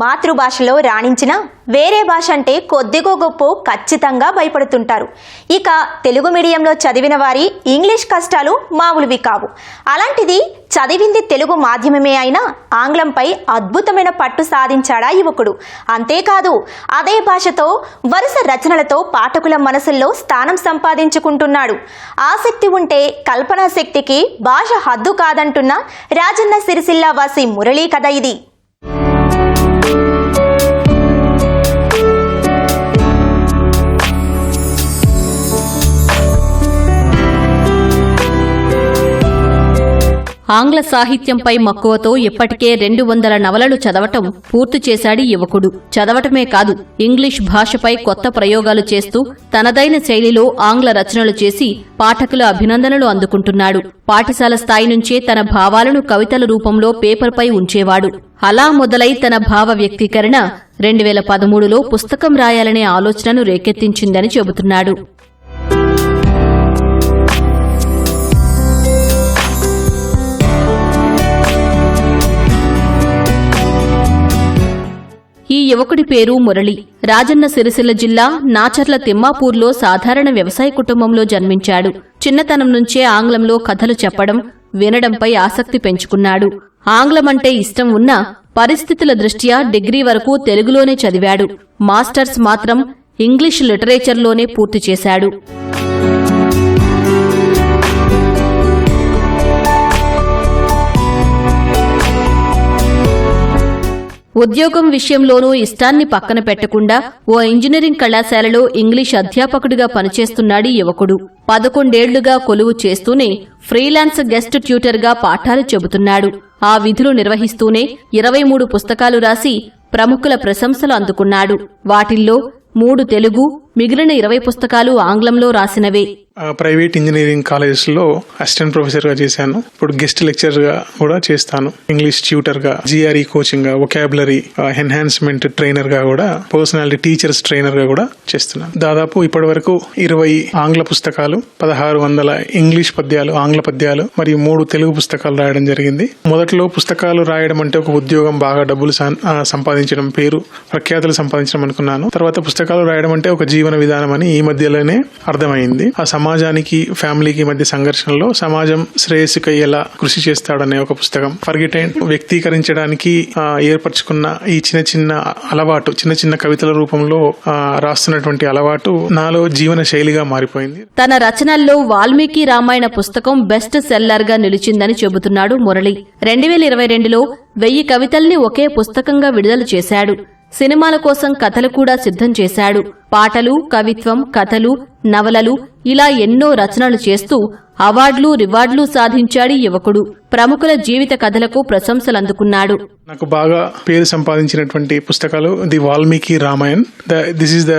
మాతృభాషలో రాణించిన వేరే భాష అంటే కొద్దిగో గొప్ప ఖచ్చితంగా భయపడుతుంటారు. ఇక తెలుగు మీడియంలో చదివిన వారి ఇంగ్లీష్ కష్టాలు మామూలువి కావు. అలాంటిది చదివింది తెలుగు మాధ్యమమే అయినా ఆంగ్లంపై అద్భుతమైన పట్టు సాధించాడా యువకుడు. అంతేకాదు అదే భాషతో వరుస రచనలతో పాఠకుల మనసుల్లో స్థానం సంపాదించుకుంటున్నాడు. ఆసక్తి ఉంటే కల్పనా శక్తికి భాష హద్దు కాదంటున్న రాజన్న సిరిసిల్లా వాసి మురళీ కథ ఇది. ఆంగ్ల సాహిత్యంపై మక్కువతో ఇప్పటికే రెండు వందల నవలలు చదవటం పూర్తి చేశాడు యువకుడు. చదవటమే కాదు ఇంగ్లీష్ భాషపై కొత్త ప్రయోగాలు చేస్తూ తనదైన శైలిలో ఆంగ్ల రచనలు చేసి పాఠకుల అభినందనలు అందుకుంటున్నాడు. పాఠశాల స్థాయి నుంచే తన భావాలను కవితల రూపంలో పేపర్పై ఉంచేవాడు. అలా మొదలై తన భావ వ్యక్తీకరణ రెండు వేల పదమూడులో పుస్తకం రాయాలనే ఆలోచనను రేకెత్తించిందని చెబుతున్నాడు. యువకుడి పేరు మురళి. రాజన్న సిరిసిల్ల జిల్లా నాచర్ల తిమ్మాపూర్లో సాధారణ వ్యవసాయ కుటుంబంలో జన్మించాడు. చిన్నతనం నుంచే ఆంగ్లంలో కథలు చెప్పడం వినడంపై ఆసక్తి పెంచుకున్నాడు. ఆంగ్లమంటే ఇష్టం ఉన్నా పరిస్థితుల దృష్ట్యా డిగ్రీ వరకు తెలుగులోనే చదివాడు. మాస్టర్స్ మాత్రం ఇంగ్లీష్ లిటరేచర్లోనే పూర్తి చేశాడు. ఉద్యోగం విషయంలోనూ ఇష్టాన్ని పక్కన పెట్టకుండా ఓ ఇంజనీరింగ్ కళాశాలలో ఇంగ్లీష్ అధ్యాపకుడిగా పనిచేస్తున్నాడు యువకుడు. పదకొండేళ్ళుగా కొలువు చేస్తూనే ఫ్రీలాన్స్ గెస్ట్ ట్యూటర్గా పాఠాలు చెబుతున్నాడు. ఆ విధులు నిర్వహిస్తూనే ఇరవై మూడు పుస్తకాలు రాసి ప్రముఖుల ప్రశంసలు అందుకున్నాడు. వాటిల్లో మూడు తెలుగు మిగిలిన ఇరవై పుస్తకాలు ఆంగ్లంలో రాసినవే. ప్రైవేట్ ఇంజనీరింగ్ కాలేజెస్లో అసిస్టెంట్ ప్రొఫెసర్గా చేశాను. ఇప్పుడు గెస్ట్ లెక్చర్గా కూడా చేస్తాను. ఇంగ్లీష్ ట్యూటర్గా జిఆర్ఈ కోచింగ్గా ఒకాబులరీ ఎన్హాన్స్మెంట్ ట్రైనర్గా కూడా పర్సనాలిటీ టీచర్స్ ట్రైనర్గా కూడా చేస్తున్నాను. దాదాపు ఇప్పటి వరకు ఇరవై ఆంగ్ల పుస్తకాలు పదహారు వందల ఇంగ్లీష్ పద్యాలు ఆంగ్ల పద్యాలు మరియు మూడు తెలుగు పుస్తకాలు రాయడం జరిగింది. మొదట్లో పుస్తకాలు రాయడం అంటే ఒక ఉద్యోగం బాగా డబ్బులు సంపాదించడం పేరు ప్రఖ్యాతులు సంపాదించడం అనుకున్నాను. తర్వాత పుస్తకాలు రాయడం అంటే ఒక జీవన విధానం అని ఈ మధ్యలోనే అర్థమైంది. ఆ సమాజానికి ఫ్యామిలీకి మధ్య సంఘర్షణలో సమాజం శ్రేయస్సుకై ఎలా కృషి చేస్తాడనే ఒక పుస్తకం. ఫర్గిటైన్ వ్యక్తీకరించడానికి ఏర్పరచుకున్న ఈ చిన్న చిన్న అలవాటు చిన్న చిన్న కవితల రూపంలో రాస్తున్నటువంటి అలవాటు నాలో జీవన శైలిగా మారిపోయింది. తన రచనల్లో వాల్మీకి రామాయణ పుస్తకం బెస్ట్ సెల్లర్గా నిలిచిందని చెబుతున్నాడు మురళి. రెండు వేల ఇరవై రెండులో వెయ్యి కవితల్ని ఒకే పుస్తకంగా విడుదల చేశాడు. సినిమాల కోసం కథలు కూడా సిద్ధం చేశాడు. పాటలు కవిత్వం కథలు నవలలు ఇలా ఎన్నో రచనలు చేస్తూ అవార్డులు రివార్డులు సాధించాడు యువకుడు. ప్రముఖుల జీవిత కథలకు ప్రశంసలు అందుకున్నాడు. నాకు బాగా పేరు సంపాదించినటువంటి పుస్తకాలు the Valmiki Ramayan. The this is the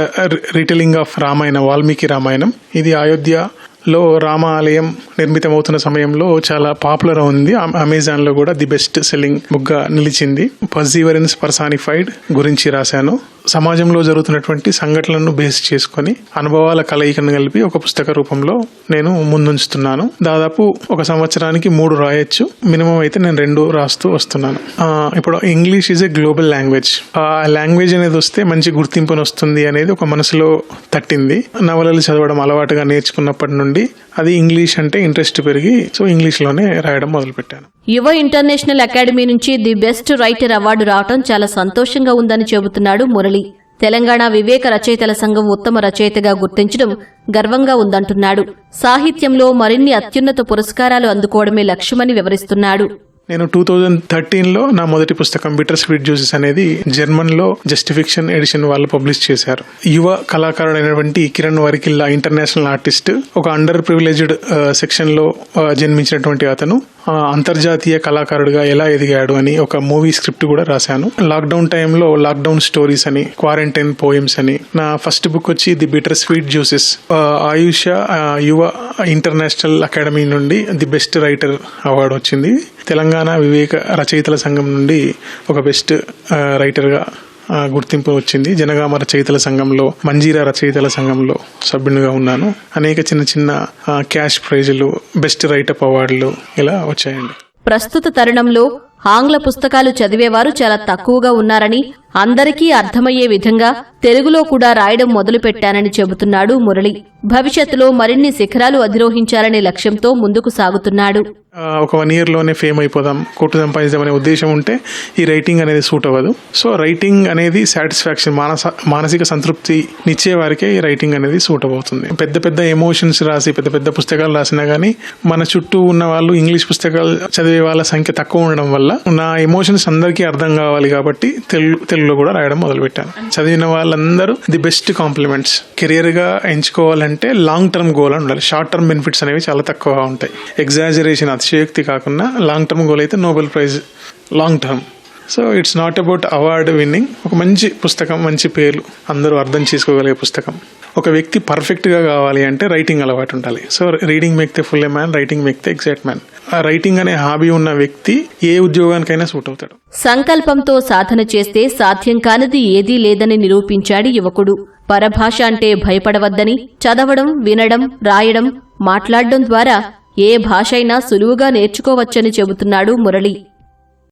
retelling of Ramayana Valmiki Ramayanam. ఇది అయోధ్య లో రామ ఆలయం నిర్మితమవుతున్న సమయంలో చాలా పాపులర్ ఉంది. అమెజాన్లో అమెజాన్లో కూడా ది బెస్ట్ సెల్లింగ్ బుక్గా నిలిచింది. పర్సీవరెన్స్ పర్సానిఫైడ్ గురించి రాశాను. సమాజంలో జరుగుతున్నటువంటి సంఘటనలను బేస్ చేసుకొని అనుభవాల కలయికను కలిపి ఒక పుస్తక రూపంలో నేను ముందుంచుతున్నాను. దాదాపు ఒక సంవత్సరానికి మూడు రాయొచ్చు. మినిమం అయితే నేను రెండు రాస్తూ వస్తున్నాను. ఇప్పుడు English is a global language. ఆ లాంగ్వేజ్ అనేది వస్తే మంచి గుర్తింపును వస్తుంది అనేది ఒక మనసులో తట్టింది. నవలలు చదవడం అలవాటుగా నేర్చుకున్నప్పటి నుండి అది ఇంగ్లీష్ అంటే ఇంట్రెస్ట్ పెరిగి సో ఇంగ్లీష్లోనే రాయడం మొదలుపెట్టాను. యువ ఇంటర్నేషనల్ అకాడమీ నుంచి ది బెస్ట్ రైటర్ అవార్డు రావటం చాలా సంతోషంగా ఉందని చెబుతున్నాడు మురళి. తెలంగాణ వివేక రచయితల సంఘం ఉత్తమ రచయితగా గుర్తించడం గర్వంగా ఉందంటున్నాడు. సాహిత్యంలో మరిన్ని అత్యున్నత పురస్కారాలు అందుకోవడమే లక్ష్యమని వివరిస్తున్నాడు. నేను టూ థౌజండ్ థర్టీన్లో నా మొదటి పుస్తకం బిటర్ స్వీట్ జ్యూసెస్ అనేది జర్మన్లో జస్టిఫిక్షన్ ఎడిషన్ వాళ్ళు పబ్లిష్ చేశారు. యువ కళాకారుడైనటువంటి కిరణ్ వరికిల్లా ఇంటర్నేషనల్ ఆర్టిస్ట్ ఒక అండర్ ప్రివిలేజ్డ్ సెక్షన్లో uh, జన్మించినటువంటి అతను. అంతర్జాతీయ కళాకారుడిగా ఎలా ఎదిగాడు అని ఒక మూవీ స్క్రిప్ట్ కూడా రాశాను. లాక్డౌన్ టైంలో లాక్డౌన్ స్టోరీస్ అని క్వారంటైన్ పోయమ్స్ అని. నా ఫస్ట్ బుక్ వచ్చి the bitter sweet juices. Ayusha Yuva international academy నుండి ది బెస్ట్ రైటర్ అవార్డు వచ్చింది. తెలంగాణ వివేక రచయితల సంఘం నుండి ఒక బెస్ట్ రైటర్గా గుర్తింపు వచ్చింది. జనగామ రచయితల సంఘంలో మంజీరా రచయితల సంఘంలో సభ్యునిగా ఉన్నాను. అనేక చిన్న చిన్న క్యాష్ ప్రైజులు బెస్ట్ రైటప్ అవార్డులు ఇలా వచ్చాయండి. ప్రస్తుత తరుణంలో ఆంగ్ల పుస్తకాలు చదివేవారు చాలా తక్కువగా ఉన్నారని అందరికీ అర్థమయ్యే విధంగా తెలుగులో కూడా రాయడం మొదలుపెట్టానని చెబుతున్నాడు మురళి. భవిష్యత్తులో మరిన్ని శిఖరాలు అధిరోహించాలనే లక్ష్యంతో ముందుకు సాగుతున్నాడు. ఒక వన్ ఇయర్లోనే ఫేమ్ అయిపోదాం కోట్లు సంపాదించామనే ఉద్దేశం ఉంటే ఈ రైటింగ్ అనేది సూట్ అవ్వదు. సో రైటింగ్ అనేది సాటిస్ఫాక్షన్ మానస మానసిక సంతృప్తి నిచ్చే వారికే ఈ రైటింగ్ అనేది సూట్ అవుతుంది పెద్ద పెద్ద ఎమోషన్స్ రాసి పెద్ద పెద్ద పుస్తకాలు రాసినా కానీ మన చుట్టూ ఉన్న వాళ్ళు ఇంగ్లీష్ పుస్తకాలు చదివే వాళ్ళ సంఖ్య తక్కువ ఉండడం వల్ల నా ఎమోషన్స్ అందరికీ అర్థం కావాలి కాబట్టి తెలుగు తెలుగులో కూడా రాయడం మొదలుపెట్టాను. చదివిన వాళ్ళందరూ ది బెస్ట్ కాంప్లిమెంట్స్. కెరియర్గా ఎంచుకోవాలంటే లాంగ్ టర్మ్ గోల్ అని ఉండాలి. షార్ట్ టర్మ్ బెనిఫిట్స్ అనేవి చాలా తక్కువగా ఉంటాయి. ఎగ్జాజరేషన్ అతిశయోక్తి కాకుండా లాంగ్ టర్మ్ గోల్ అయితే Nobel prize long term so it's not about award winning ఒక మంచి పుస్తకం మంచి పేరు అందరూ అర్థం చేసుకోగలిగే పుస్తకం. ఒక వ్యక్తి పర్ఫెక్ట్గా కావాలి అంటే రైటింగ్ అలవాటు ఉండాలి. So reading maketh full a man writing maketh exact man ఆ రైటింగ్ అనే హాబీ ఉన్న వ్యక్తి ఏ ఉద్యోగానికైనా సూట్ అవుతాడు. సంకల్పంతో సాధన చేస్తే సాధ్యం కానిది ఏదీ లేదని నిరూపించాడు యువకుడు. పరభాష అంటే భయపడవద్దని చదవడం వినడం రాయడం మాట్లాడడం ద్వారా ఏ భాషైనా సులువుగా నేర్చుకోవచ్చని చెబుతున్నాడు మురళి.